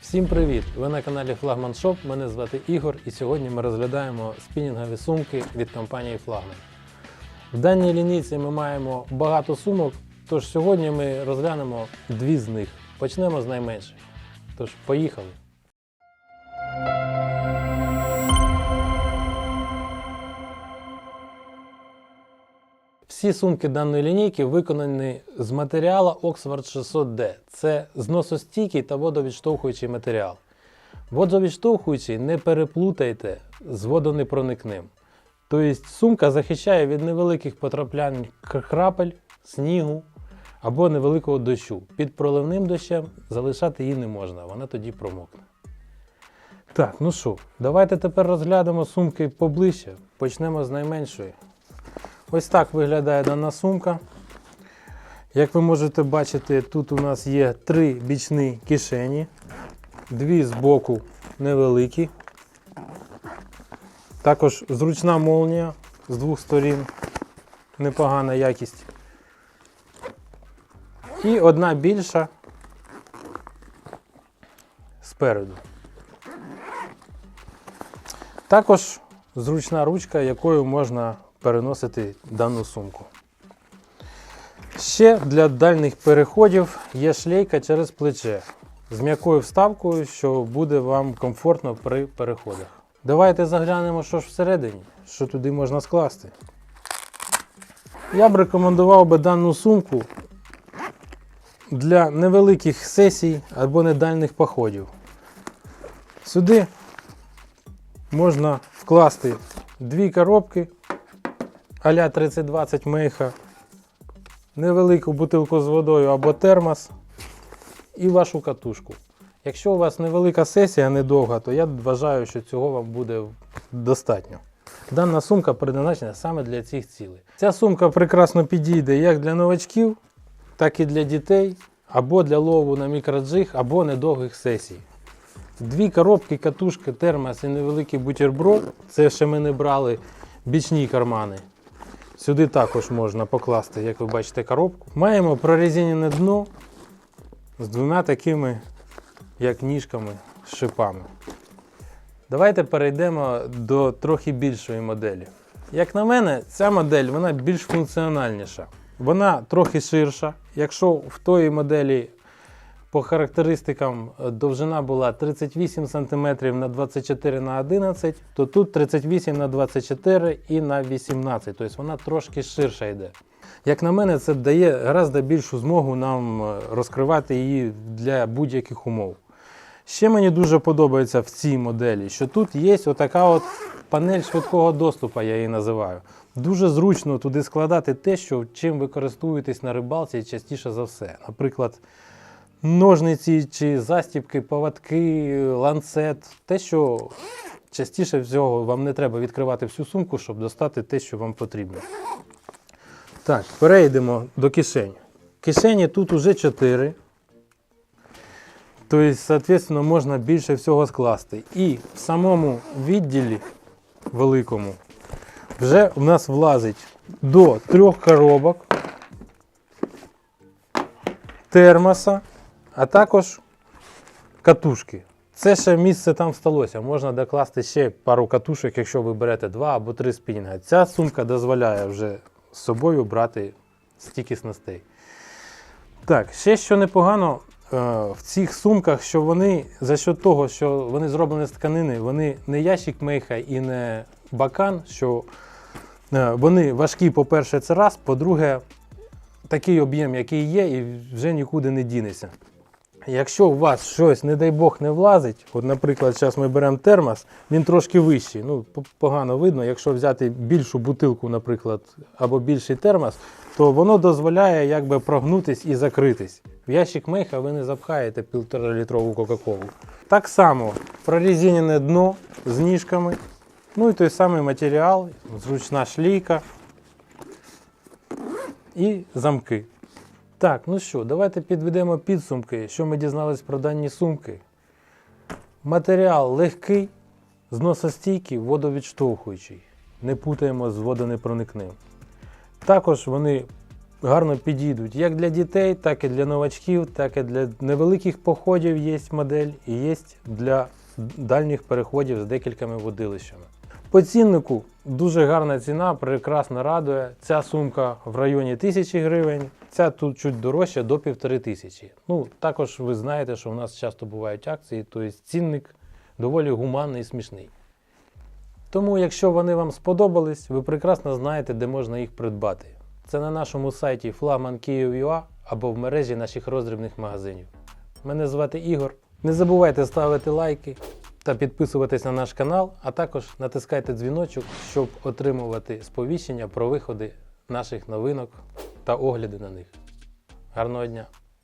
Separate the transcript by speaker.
Speaker 1: Всім привіт! Ви на каналі Flagman Shop. Мене звати Ігор, і сьогодні ми розглядаємо спінінгові сумки від компанії Flagman. В даній лінійці ми маємо багато сумок, тож сьогодні ми розглянемо дві з них. Почнемо з найменших. Тож, поїхали! Всі сумки даної лінійки виконані з матеріалу Oxford 600D. Це зносостійкий та водовідштовхуючий матеріал. Водовідштовхуючий не переплутайте з водонепроникним. Тобто сумка захищає від невеликих потраплянь крапель, снігу або невеликого дощу. Під проливним дощем залишати її не можна, вона тоді промокне. Так, ну що, давайте тепер розглянемо сумки поближче. Почнемо з найменшої. Ось так виглядає дана сумка. Як ви можете бачити, тут у нас є три бічні кишені, дві з боку невеликі. Також зручна молнія з двох сторін, непогана якість. І одна більша спереду. Також зручна ручка, якою можна переносити дану сумку. Ще для дальніх переходів є шлейка через плече з м'якою вставкою, що буде вам комфортно при переходах. Давайте заглянемо, що ж всередині, що туди можна скласти. Я б рекомендував би дану сумку для невеликих сесій або недальних походів. Сюди можна вкласти дві коробки а-ля 3020 мейха, невелику бутилку з водою або термос і вашу катушку. Якщо у вас невелика сесія, недовга, то я вважаю, що цього вам буде достатньо. Дана сумка предназначена саме для цих цілей. Ця сумка прекрасно підійде як для новачків, так і для дітей, або для лову на мікроджиг, або недовгих сесій. Дві коробки, катушка, термос і невеликий бутерброд. Це ще ми не брали бічні кармани. Сюди також можна покласти, як ви бачите, коробку. Маємо прорезинене дно з двома такими, як ніжками, шипами. Давайте перейдемо до трохи більшої моделі. Як на мене, ця модель вона більш функціональніша. Вона трохи ширша. Якщо в тої моделі по характеристикам е, довжина була 38 см на 24 на 11, то тут 38 на 24 і на 18, тобто вона трошки ширша йде. Як на мене, це дає гораздо більшу змогу нам е, розкривати її для будь-яких умов. Ще мені дуже подобається в цій моделі, що тут є отака от панель швидкого доступу, я її називаю. Дуже зручно туди складати те, що чим ви користуєтесь на рибалці частіше за все. Наприклад, ножниці чи застібки, поводки, ланцет, те, що частіше всього вам не треба відкривати всю сумку, щоб достати те, що вам потрібно. Так, перейдемо до кишень. Кишені тут уже 4. Тобто, соответственно, можна більше всього скласти. І в самому відділі великому вже в нас влазить до трьох коробок, термоса, а також катушки. Це ще місце там сталося. Можна докласти ще пару катушок, якщо ви берете два або три спінінга. Ця сумка дозволяє вже з собою брати стільки снастей. Так, ще що непогано е, в цих сумках, що вони за счет того, що вони зроблені з тканини, вони не ящик мейха і не бакан, що е, вони важкі, по-перше, це раз, по-друге, такий об'єм, який є, і вже нікуди не дінеться. Якщо у вас щось, не дай Бог, не влазить, от, наприклад, зараз ми беремо термос, він трошки вищий. Ну, погано видно, якщо взяти більшу бутилку, наприклад, або більший термос, то воно дозволяє якби прогнутись і закритись. В ящик мейха ви не запхаєте півтора-літрову Кока-Колу. Так само прорезинене дно з ніжками, ну і той самий матеріал, зручна шлійка і замки. Так, ну що, давайте підведемо підсумки, що ми дізнались про дані сумки. Матеріал легкий, зносостійкий, водовідштовхуючий. Не путаємо з водонепроникним. Також вони гарно підійдуть як для дітей, так і для новачків, так і для невеликих походів є модель, і є для дальніх переходів з декількома водилищами. По ціннику дуже гарна ціна, прекрасно радує. Ця сумка в районі 1000 гривень, ця тут чуть дорожча до 1500. Ну, також ви знаєте, що у нас часто бувають акції, тобто цінник доволі гуманний і смішний. Тому, якщо вони вам сподобались, ви прекрасно знаєте, де можна їх придбати. Це на нашому сайті flagman.kyiv.ua або в мережі наших роздрібних магазинів. Мене звати Ігор. Не забувайте ставити лайки та підписуватись на наш канал, а також натискайте дзвіночок, щоб отримувати сповіщення про виходи наших новинок та огляди на них. Гарного дня!